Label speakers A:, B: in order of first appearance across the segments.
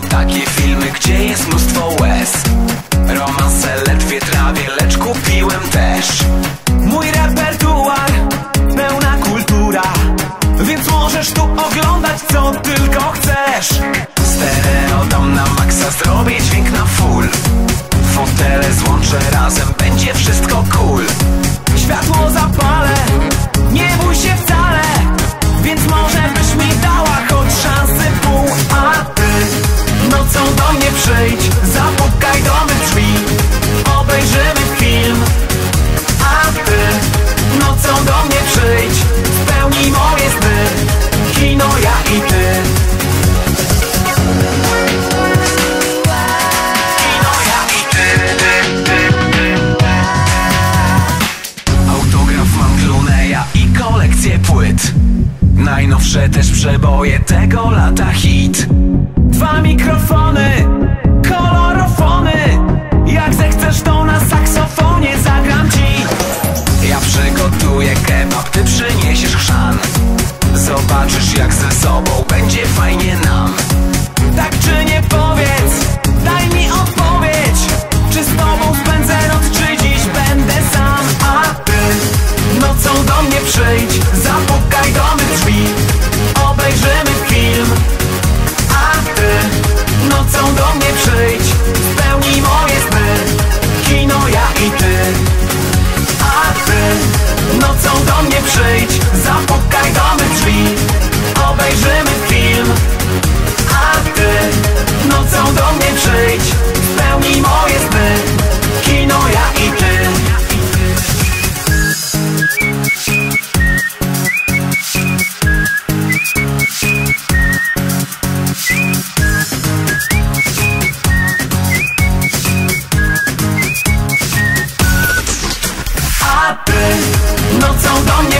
A: takie filmy, gdzie jest mnóstwo łez płyt. Najnowsze też przeboje tego lata hit. Dwa mikrofony, kolorofony. Jak zechcesz to na saksofonie zagram ci. Ja przygotuję kebab, ty przyniesiesz chrzan. Zobaczysz jak ze sobą będzie fajnie nam. Tak czy nie powiem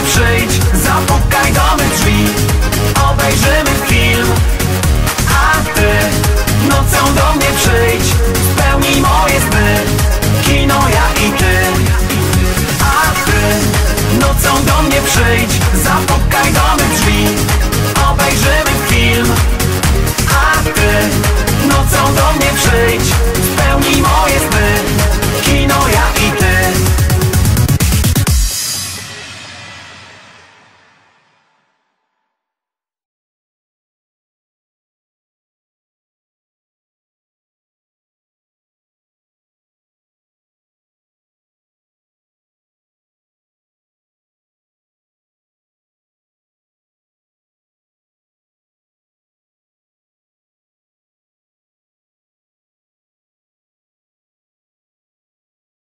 A: przejdź